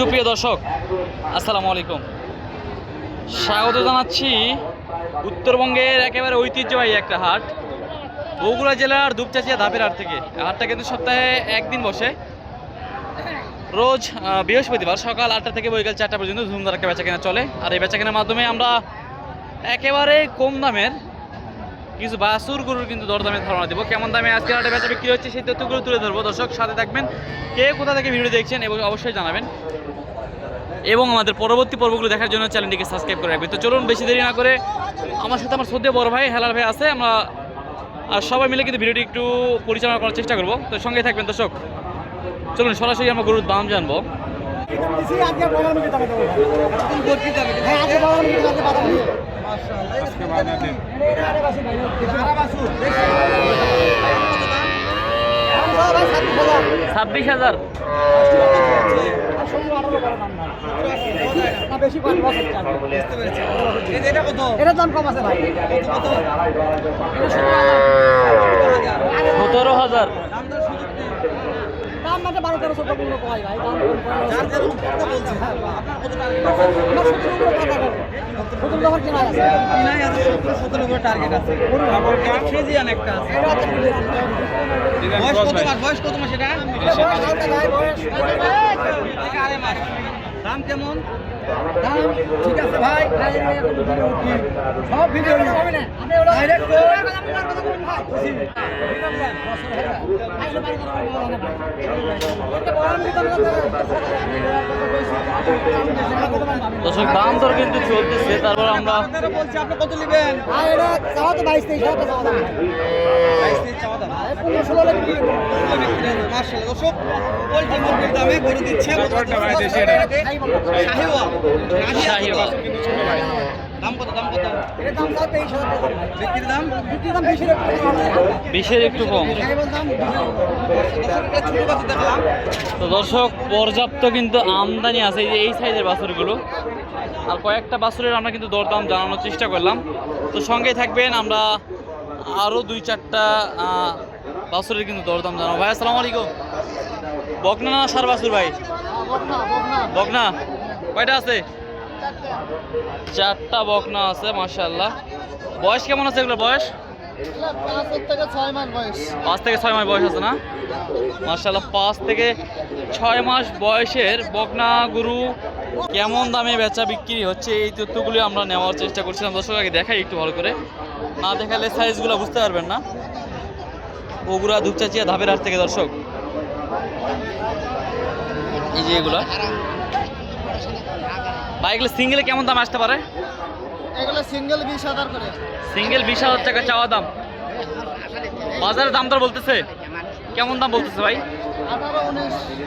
সুপ্রিয় দর্শক, আসসালামু আলাইকুম। স্বাগত জানাচ্ছি উত্তরবঙ্গের একেবারে ঐতিহ্যবাহী একটা হাট, বগুড়া জেলার দুপচাচিয়া ধাপের হাট থেকে। হাটটা কিন্তু সপ্তাহে একদিন বসে। রোজ বৃহস্পতিবার সকাল আটটা থেকে বৈকাল চারটা পর্যন্ত ধুমধার একটা বেচা কেনা চলে। আর এই বেচা কেনার মাধ্যমে আমরা একেবারে কম দামের কিছু বাসুর গরুর কিন্তু দরদামে ধারণা দেবো। কেমন দামে আজকে হাটে বেচা বিক্রি হচ্ছে সেই তথ্যগুলো তুলে ধরবো। দর্শক, সাথে থাকবেন। কে কোথা থেকে ভিডিও দেখছেন এবং অবশ্যই জানাবেন। এবং আমাদের পরবর্তী পর্বগুলো দেখার জন্য চ্যানেলটিকে সাবস্ক্রাইব করে রাখবেন। তো চলুন, বেশি দেরি না করে আমার সাথে আমার সদ্য বড় ভাই হেলাল ভাই আছে। আমরা আর সবাই মিলে কিন্তু ভিডিওটি একটু পরিচালনা করার চেষ্টা করব। তো সঙ্গে থাকবেন দর্শক। চলুন, সরাসরি আমরা গরুর দাম জানব। ছাব্বিশ হাজার। সতেরো হাজার। তেরো চোদ্দ পনেরো কয় ভাই দাম টাকা বয়স কত মাস? বয়স কত মাস এটা? দাম কেমন? দাম ঠিক আছে ভাই। সব ভিডিও হবে না দর্শক দাম দর কিন্তু চলতেছে। তারপর আমরা বলছি আপনি কত নেবেন? বাইশ তেইশ হাজার চাওয়া দাম বাইশ তেইশ চাওয়া দাম পনেরো ষোলো লাখ বিক্রি করব। মার্শাল দর্শক পোলট্রি মুরগির দামে গরু দিচ্ছে। শাহিওয়াল। দাম কত দাম কত। বিক্রির দাম? বিশের একটু কম দর্শক তো পর্যাপ্ত কিন্তু আমদানি আছে এই যে এই সাইজের বাছুরগুলো। আর কয়েকটা বাছুরের আমরা কিন্তু দরদাম জানানোর চেষ্টা করলাম। তো সঙ্গে থাকবেন আমরা আরও দুই চারটা আহ, বাছুরের কিন্তু দরদাম জানাব। ভাই আসসালামু আলাইকুম। বকনা সার বাছুর ভাই? বকনা বকনা। বকনা? কয়টা আছে? চারটা বকনা আছে মাশাআল্লাহ। বয়স কেমন আছে এগুলো বয়স? পাঁচ থেকে ছয় মাস বয়স। পাঁচ থেকে ছয় মাস বয়স আছে না? মার্শাল্লাহ পাঁচ থেকে ছয় মাস বয়সের বকনা গরু কেমন দামে বেচা বিক্রি হচ্ছে? এই তথ্যগুলি আমরা নেওয়ার চেষ্টা করছিলাম। দর্শক আগে দেখাই একটু ভালো করে। না দেখালে সাইজগুলো বুঝতে পারবেন না। বগুড়া ধূপচাচিয়া ধাপের হাট থেকে দর্শক। এই যে এগুলা। বাইকগুলো সিঙ্গেলে কেমন দাম আসতে পারে? এগুলো সিঙ্গেল বিশ হাজার করে। সিঙ্গেল বিশ হাজার টাকা চাওয়া দাম। বাজারের দাম দর বলতেছে? কেমন দাম বলতেছে ভাই?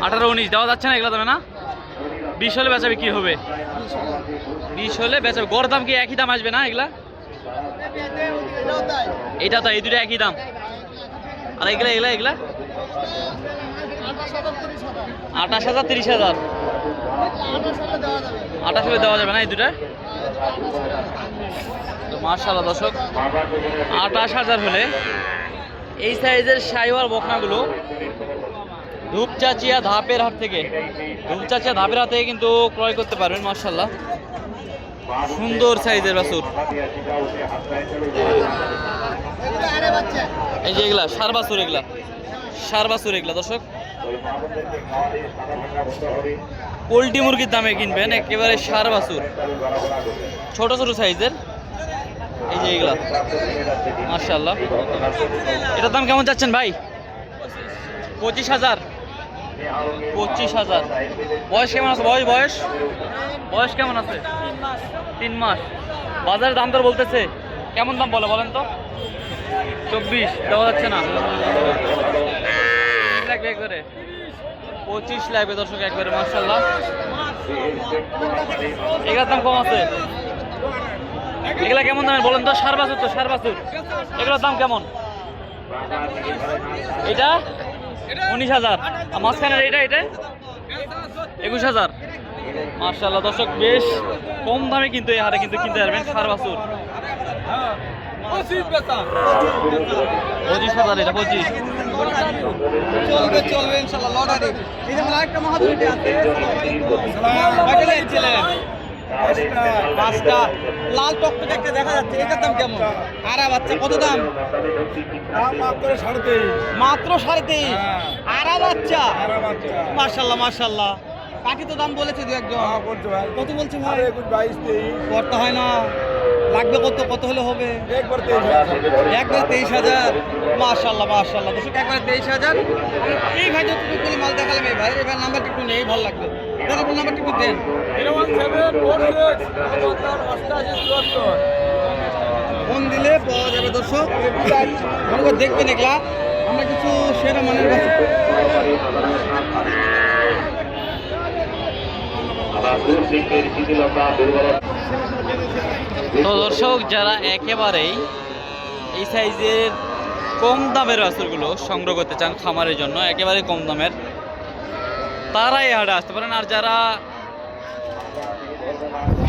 আঠারো উনিশ। দেওয়া যাচ্ছে না এগুলো দামে না? বিশ হলে বেচা বিক্রি হবে। বিশ হলে। বেচা গড় দাম কি একই দাম আসবে না এগুলা? এটা তো এই দুটো একই দাম। আর এগুলা এগুলা এগুলা? আঠাশ হাজার, তিরিশ হাজার। আঠাশ হাজার দেওয়া যাবে না এই দুটা? তো মার্শাল্লাহ দর্শক, আঠাশ হাজার হলে এই সাইজের সাইওয়াল বকনাগুলো ধূপচাচিয়া ধাপের হাট থেকে, ধূপচাচিয়া ধাপের হাট থেকে কিন্তু ক্রয় করতে পারবেন মার্শাল্লাহ সুন্দর সাইজের বাচ্চা এই যে এগুলা, সার বাছুর এগুলা, সার বাছুর এগুলা, দর্শক। পোলট্রি মুরগির দামে কিনবেন, একেবারে সার বাছুর। ছোট ছোট সাইজের। এই যে এগুলা। মার্শাল্লাহ এটার দাম কেমন যাচ্ছেন ভাই? পঁচিশ হাজার। পঁচিশ হাজার। বয়স কেমন আছে বয়স বয়স? বয়স কেমন আছে? তিন মাস। বাজারের দাম দর বলতেছে। কেমন দাম বলে বলেন তো? চব্বিশ। দেওয়া যাচ্ছে না। লাগবে পঁচিশ লাগবে দর্শক একবারে মার্শাল্লাহ এগুলোর দাম কম আছে। এগুলা কেমন দামের বলেন তো? সার বাছুর তো সার বাছুর এগুলোর দাম কেমন? এটা? উনিশ হাজার। মাঝখানের এটা এটা একুশ হাজার। মার্শাল্লাহ দর্শক, বেশ কম দামে কিন্তু এই হারে কিন্তু কিনতে পারবেন সার বাছুর পঁচিশ হাজার এটা পঁচিশ। চলবে চলবে ইনশাল্লাহ লটারি। এই যেমন আরেকটা মাহাদুরিটি আছে। পাঁচটা লাল টকটকে একটা দেখা যাচ্ছে। এটার দাম কেমন? আরা বাচ্চা কত দাম? মাত্র সাড়ে তেইশ মাত্র সাড়ে তেইশ। আরা বাচ্চা? মার্শাল্লাহ মার্শাল্লাহ কাকি তো দাম বলেছে দু একজন। হ্যাঁ, কত বলছে ভাই? একুশ বাইশ তেইশ। করতে হয় না। লাগবে কত? কত হলে হবে? একবার তেইশ হাজার। একবার তেইশ হাজার। মার্শাল্লাহ মার্শাল্লাহ দর্শক একবার তেইশ হাজার। এই ভাই যতটুকু করে মাল দেখালাম এই ভাই এই ভাই নাম্বারটা একটু নেই ভালো লাগবে। দাদা আপনার নাম্বারটা একটু দেন। ফোন দিলে পাওয়া যাবে দর্শক। মনে করে দেখবেন এগুলা। আমরা কিছু সেরা মানের বাচ্চা তো দর্শক যারা একেবারেই এই সাইজের কম দামের বাছুরগুলো সংগ্রহ করতে চান খামারের জন্য একেবারে কম দামের তারা এই হাটে আসতে পারেন। আর যারা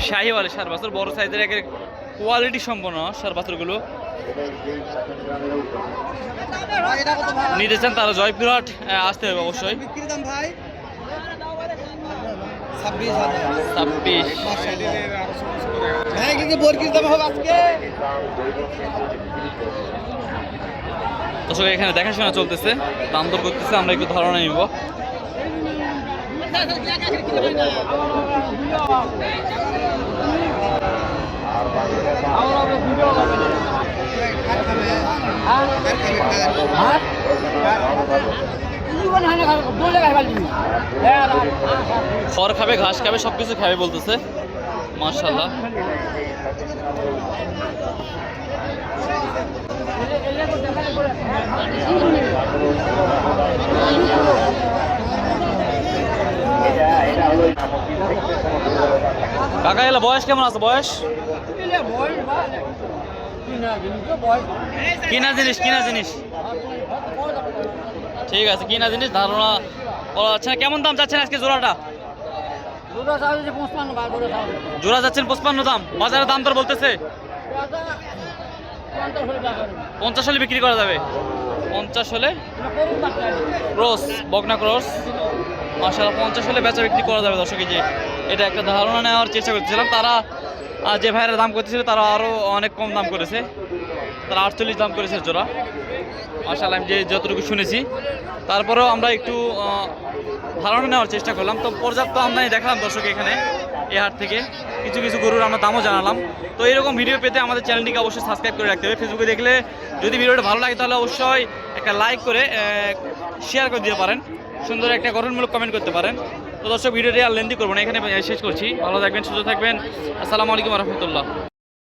শাহিওয়ালে সার বাছুর বড় সাইজের একের কোয়ালিটি সম্পন্ন সার বাছুরগুলো ভাই এটা কত ভাই নিতে চান তারা জয়পুরহাট আসতে হবে অবশ্যই। ছাব্বিশ। দর্শক, এখানে দেখাশোনা চলতেছে দাম দর করতেছে, আমরা একটু ধারণা নিব। খড় খাবে, ঘাস খাবে, সবকিছু খাবে বলতেছে। মার্শাল্লাহ কাকা, এলা বয়স কেমন আছে? বয়স? কিনা জিনিস কিনা জিনিস? ঠিক আছে, কিনা জিনিস, ধারণা করা কেমন দাম চাচ্ছেন আজকে জোড়াটা? জোড়া যাচ্ছেন পঁচপান্ন দাম। বাজারের দাম তোর বলতেছে। পঞ্চাশ হলে বিক্রি করা যাবে। পঞ্চাশ হলে ক্রস বগনা ক্রস। মাসাল পঞ্চাশ হলে বেচা বিক্রি করা যাবে দর্শক কেজি যে এটা একটা ধারণা নেওয়ার চেষ্টা করতেছিলাম। তারা আহ, যে ভাইয়েরা দাম করতেছিল তারা আরও অনেক কম দাম করেছে। তারা আটচল্লিশ দাম করেছে জোড়া। মাসাল আমি যে যতটুকু শুনেছি। তারপরেও আমরা একটু ধারণা নেওয়ার চেষ্টা করলাম। তো পর্যাপ্ত আমদানি দেখালাম দর্শক এখানে এ হাট থেকে। কিছু কিছু গরুর আমরা দামও জানালাম। তো এরকম ভিডিও পেতে আমাদের চ্যানেলটিকে অবশ্যই সাবস্ক্রাইব করে রাখতে হবে। ফেসবুকে দেখলে যদি ভিডিওটা ভালো লাগে তাহলে অবশ্যই একটা লাইক করে শেয়ার করে দিতে পারেন। সুন্দর একটা গঠনমূলক কমেন্ট করতে পারেন। তো দর্শক, ভিডিওটি আর লেন্দি করব না, এখানে শেষ করছি। ভালো থাকবেন, সুস্থ থাকবেন। আসসালামু আলাইকুম রহমতুল্লাহ।